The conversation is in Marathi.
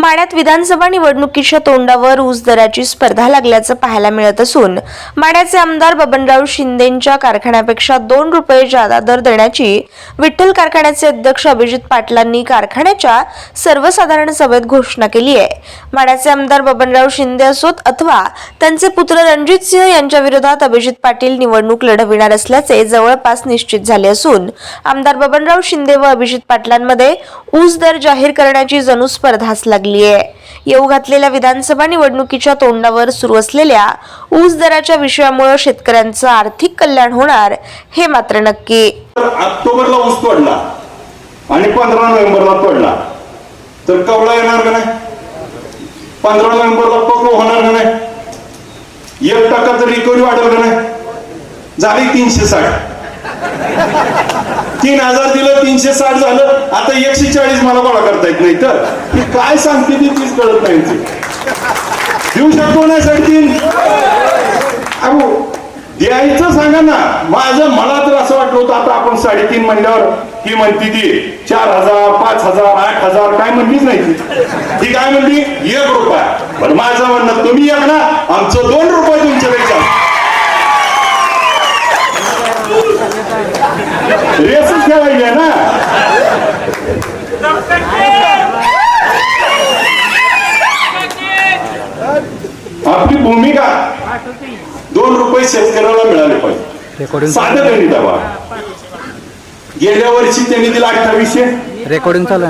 माड्यात विधानसभा निवडणुकीच्या तोंडावर ऊस दराची स्पर्धा लागल्याचं पाहायला मिळत असून माड्याचे आमदार बबनराव शिंदेंच्या कारखान्यापेक्षा दोन रुपये जादा दर देण्याची विठ्ठल कारखान्याचे अध्यक्ष अभिजित पाटलांनी कारखान्याच्या सर्वसाधारण सभेत घोषणा केली आहे. माड्याचे आमदार बबनराव शिंदे असोत अथवा त्यांचे पुत्र रणजित सिंह यांच्या विरोधात अभिजित पाटील निवडणूक लढविणार असल्याचे जवळपास निश्चित झाले असून आमदार बबनराव शिंदे व अभिजित पाटलांमध्ये ऊस दर जाहीर करण्याची जणू स्पर्धाच लागली लागली आहे. येऊ घातलेल्या विधानसभा निवडणुकीच्या तोंडावर सुरू असलेल्या ऊस दराच्या विषयामुळे शेतकऱ्यांचं आर्थिक कल्याण होणार हे मात्र नक्की. ऑक्टोबरला ऊस तोडला आणि पंधरा नोव्हेंबरला तोडला. तर कवळा येणार का नाही? पंधरा नोव्हेंबरला पकडू होणार का नाही? एक टक्का तर रिकव्हरी वाढेल का नाही? झाली तीनशे साठ. तीन हजार दिलं तीनशे साठ झालं आता एकशे चाळीस मला गोळा करता येत नाही. तर ती काय सांगते ती तीच कळत नाही देऊ शकतो ना साडेतीन अहो द्यायचं सांगा ना. माझं मला तर असं वाटलं होतं आता आपण साडेतीन म्हणल्यावर ती म्हणती ती चार हजार पाच हजार आठ हजार काय म्हणलीच नाही ती. ती काय म्हणली? एक रुपया. पण माझं म्हणणं तुम्ही एक ना आमचं दोन रुपये तुमच्यापेक्षा रेसच खेळायची आहे ना आपली भूमिका दोन रुपये शेतकऱ्याला मिळाले पाहिजे रेकॉर्डिंग साधं दबा गेल्या वर्षी त्यांनी दिला अठ्ठावीसशे रेकॉर्डिंग चालू आहे